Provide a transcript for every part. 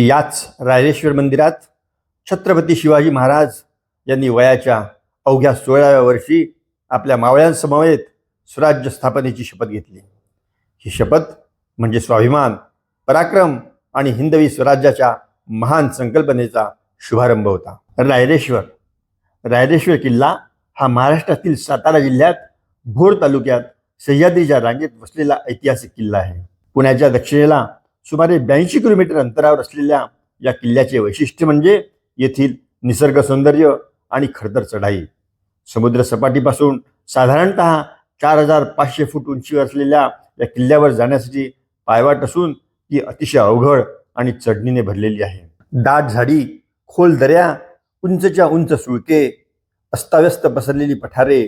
याच रायरेश्वर मंदिरात छत्रपती शिवाजी महाराज यांनी वयाच्या अवघ्या सोळाव्या वर्षी आपल्या मावळ्यांसमवेत स्वराज्य स्थापनेची शपथ घेतली. ही शपथ म्हणजे स्वाभिमान पराक्रम आणि हिंदवी स्वराज्याच्या महान संकल्पनेचा शुभारंभ होता. रायरेश्वर रायरेश्वर किल्ला हा महाराष्ट्रातील सातारा जिल्ह्यात भोर तालुक्यात सह्याद्रीच्या रांगेत वसलेला ऐतिहासिक किल्ला आहे. पुण्याच्या दक्षिणेला सुमारे ब्याऐंशी किलोमीटर अंतरावर असलेल्या या किल्ल्याचे वैशिष्ट्य म्हणजे येथील निसर्ग सौंदर्य आणि खडतर चढाई. समुद्र सपाटीपासून साधारणत चार हजार पाचशे फूट उंचीवर असलेल्या या किल्ल्यावर जाण्यासाठी पायवाट असून ती अतिशय अवघड आणि चढणीने भरलेली आहे. दाट झाडी खोल दऱ्या उंचच्या उंच सुळके अस्ताव्यस्त पसरलेली पठारे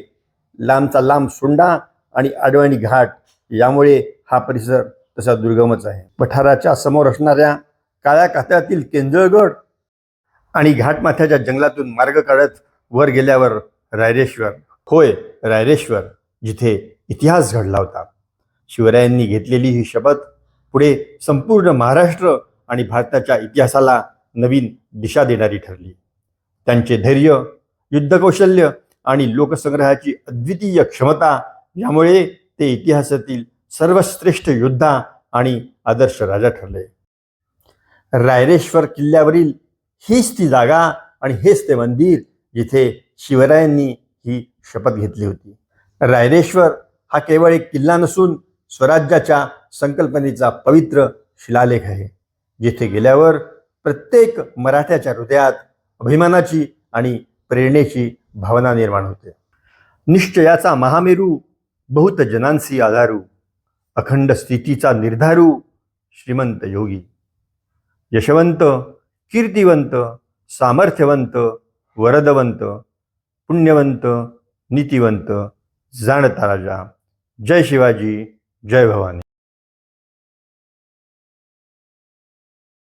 लांबचा लांब सोंडा आणि आडवाणी घाट यामुळे हा परिसर तसा दुर्गमच आहे. पठाराच्या समोर असणाऱ्या काळ्या कात्यातील केंजळगड आणि घाटमाथ्याच्या जंगलातून मार्ग काढत वर गेल्यावर रायरेश्वर. होय रायरेश्वर जिथे इतिहास घडला होता. शिवरायांनी घेतलेली ही शपथ पुढे संपूर्ण महाराष्ट्र आणि भारताच्या इतिहासाला नवीन दिशा देणारी ठरली. त्यांचे धैर्य युद्धकौशल्य आणि लोकसंग्रहाची अद्वितीय क्षमता यामुळे ते इतिहासातील सर्वश्रेष्ठ योद्धा आणि आदर्श राजा ठरले. रायरेश्वर किल्ल्यावरील हीच ती जागा आणि हेच ते मंदिर जिथे शिवरायांनी ही शपथ घेतली होती. रायरेश्वर हा केवळ एक किल्ला नसून स्वराज्याच्या संकल्पनेचा पवित्र शिलालेख आहे जिथे गेल्यावर प्रत्येक मराठ्याच्या हृदयात अभिमानाची आणि प्रेरणेची भावना निर्माण होते. निश्चयाचा महामेरू बहुत जनांसी आधारू अखंड स्थितीचा निर्धारू श्रीमंत योगी. यशवंत कीर्तिवंत सामर्थ्यवंत वरदवंत पुण्यवंत नीतिवंत जाणता राजा. जय शिवाजी जय भवानी.